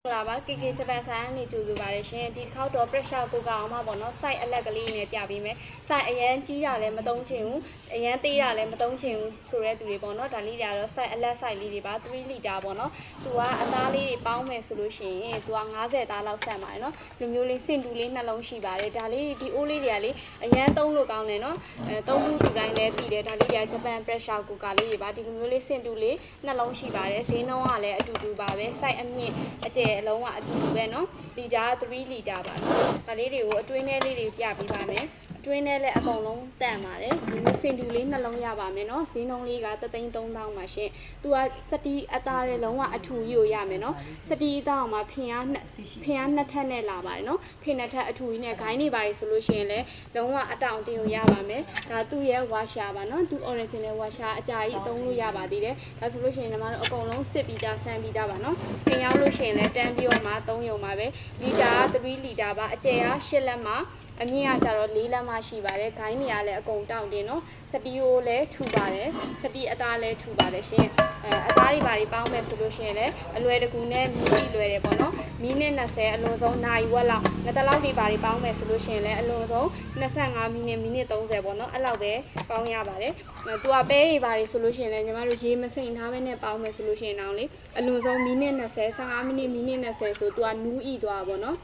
မင်္ဂလာပါ KK ဂျပန်ဆိုင်ကနေကြိုဆိုပါရရှင်ဒီတစ်ခေါက်တော့ pressure ကိုကအောင်မှာပေါ့နော် site အလက်ကလေးနဲ့ပြပေးမယ် site အရန်ကြီးတာလည်းမသုံးချင်ဘူးအရန်သေးတာလည်းမသုံးချင်ဘူးဆိုတဲ့သူတွေပေါ့နော်ဒါလေးတွေကတော့ site အလက် site လေးတွေပါ3လီတာပေါ့နော်သူကအသားလေးတွေပေါင်းမယ်ဆိုလို့ရှိရင်သူက90သားလောက်ဆက်ပါတယ်နော်လူမျိုးလေးစင်တူလေးနှလုံးရှိပါတယ်ဒါလေးဒီအိုးလေးတွေကလေအရန်သုံးလို့ကောင်းတယ်နော်အဲသုံးခုသူတိုင်းလည်းတည်တယ်ဒါလေးတွေကဂျပန် pressure ကိုကလေးတွေပါဒီလူမျိုးလေးစင်တူလေးနှလုံးရှိပါတယ်ဈေးနှုန်းကလည်းအတူတူ ပါပဲ site အမြင့်အကျယ်အလုံးကအတူတူပဲနော် လီတာက3လီတာပါနော်ဒါလေးတွေကိုအတွင်းထဲလေးတွေပြပေးပါမယ်အတွင်းထဲလည်းအကုန်လုံးတန်ပါတယ်ဒီလိုစင်တူလေးနှလုံးရပါမယ်နော်ဈေးနှုန်းလေးက33000ပါရှင်သူကစတီးအသားလေးလုံးဝအထူကြီးကိုရမယ်နော်စတီးအသားမှာဖင်အားနှစ်ဖင်အားနှစ်ထပ်နဲ့လာပါတယ်နော်ဖင်နှစ်ထပ်အထူကြီးနဲ့ဂိုင်းနေပါတယ်ဆိုလို့ရှိရင်လည်းလုံးဝအတောင်တင်ကိုရပါမယ်ဒါသူ့ရဲ့ဝါရှာပါနော်သူ original ဝါရှာအကြာကြီးအသုံးလို့ရပါသေးတယ်ဒါဆိုလို့ရှိရင်ညီမတို့အကုန်လုံးစစ်ပြီးသားဆန်းပြီးသားပါနော်သင်ရောက်လို့ရှိရင်လည်းတန်းပြီးတော့မှ3ရုံပါပဲလီတာက3လီတာပါအကျယ်က8လက်မှာအမြင့်ကကြတော့၄လက်မှရှိပါတယ်ဂိုင်းနေရလည်းအကုန်တောင့်တင်နော်စတီယိုလည်းထူပါတယ်စတီအသားလည်းထူပါတယ်ရှင်အဲအသားတွေဘာတွေပေါင်းမယ်ဆိုလို့ရှိရင်လည်းအလွယ်တကူနဲ့မြည်ကြည့်လွယ်တယ်ပေါ့နော်မိနစ်20အလွန်ဆုံးနိုင်ဝက်လောက်ငါတလောက်တွေဘာတွေပေါင်းမယ်ဆိုလို့ရှိရင်လည်းအလွန်ဆုံး25မိနစ်မိနစ်30ပေါ့နော်အဲ့လောက်ပဲပေါင်းရပါတယ်အဲသူကပဲတွေဘာတွေဆိုလို့ရှိရင်လည်းညီမတို့ရေမစိမ့်ထားဘဲနဲ့ပေါင်းမယ်ဆိုလို့ရှိရင်တော့လေအလွန်ဆုံးမိနစ်20 15မိနစ်မိနစ်20ဆိုသူကနူးဤသွပါပေါ့နော်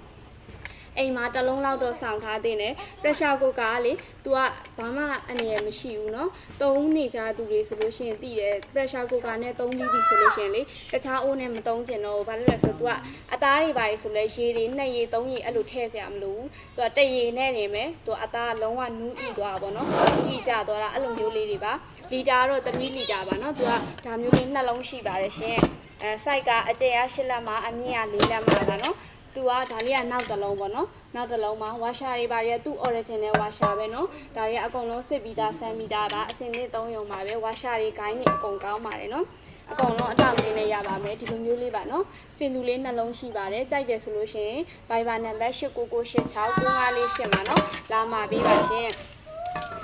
အိမ်မှာတစ်လုံးလောက်တော့ဆောင်ထားတင်တယ် pressure cooker ကလေ तू ကဘာမှအနေရမရှိဘူးเนาะသုံးနေကြသူတွေဆိုလို့ရှိရင်တည်တယ် pressure cooker နဲ့သုံးပြီးပြီဆိုလို့ရှိရင်လေတခြားအိုးနဲ့မသုံးချင်တော့ဘူးဘာလို့လဲဆိုတော့ तू ကအသားတွေပါလေဆိုလဲရေတွေနှစ်ရေသုံးရေအဲ့လိုထည့်စရာမလိုဘူး तू ကတရေနဲ့နေမယ် तू အသားကလုံးဝနူးဤသွားတာပေါ့နော်နူးဤကြသွားတာအဲ့လိုမျိုးလေးတွေပါလီတာကတော့3လီတာပါเนาะ तू ကဒါမျိုးလေးနှလုံးရှိပါတယ်ရှင်အဲ site ကအကျယ်က8လက်မှာအမြင့်က4လက်မှာပါเนาะ သူကဒါလေးကနောက်တစ်လုံးပေါ့နော်နောက်တစ်လုံးမှာဝါရှာတွေပါရဲ့သူ့ original ဝါရှာပဲနော်ဒါတွေကအကုန်လုံးစစ်ပြီးသားဆန်းပြီးသားပါအစင်လေးသုံးရုံပါပဲဝါရှာတွေဂိုင်းတွေအကုန်ကောင်းပါတယ်နော်အကုန်လုံးအတောင်လေးနဲ့ရပါမယ်ဒီလိုမျိုးလေးပါနော်စင်သူလေးနှလုံးရှိပါတယ်ကြိုက်တယ်ဆိုလို့ရှိရင် Viber နံပါတ်89969548ပါနော်လာမှာပေးပါရှင်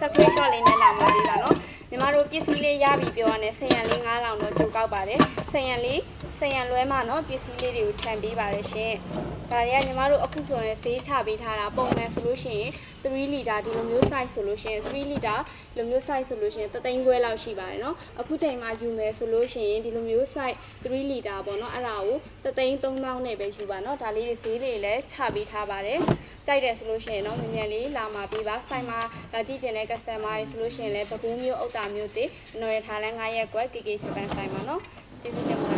စကွေးရှော့လေးနဲ့လာမှာပေးပါနော်ညီမတို့ပစ္စည်းလေးရပြီပြောရတဲ့ဆင်ရန်လေး9000တော့ကြိုကောက်ပါတယ်ဆင်ရန်လေး ဆင်ရန်လွဲမှာနော်ပစ္စည်းလေးတွေကိုခြံပေးပါတယ်ရှင်ဒါတွေကညီမတို့အခုဆိုရင်ဈေးချပေးထားတာပုံမှန်ဆိုလို့ရှိရင်3လီတာဒီလိုမျိုး size ဆိုလို့ရှိရင်3လီတာဒီလိုမျိုး size ဆိုလို့ရှိရင်တသိန်းခွဲလောက်ရှိပါတယ်နော်အခုချိန်မှာယူမယ်ဆိုလို့ရှိရင်ဒီလိုမျိုး size 3လီတာပေါ့နော်အဲ့ဒါကိုတသိန်း3000နဲ့ပဲယူပါနော်ဒါလေးတွေဈေးလေးလည်းချပေးထားပါတယ်ကြိုက်တယ်ဆိုလို့ရှိရင်တော့မြန်မြန်လေးလာမှာပေးပါဆိုင်မှာလာကြည့်ကျင်တဲ့ customer တွေဆိုလို့ရှိရင်လည်းပကူးမျိုးအုတ်တာမျိုးတွေနော်ရထားလန်း9ရက်ကွက် KK ဂျပန်ဆိုင်မှာနော်ကျေးဇူးတင်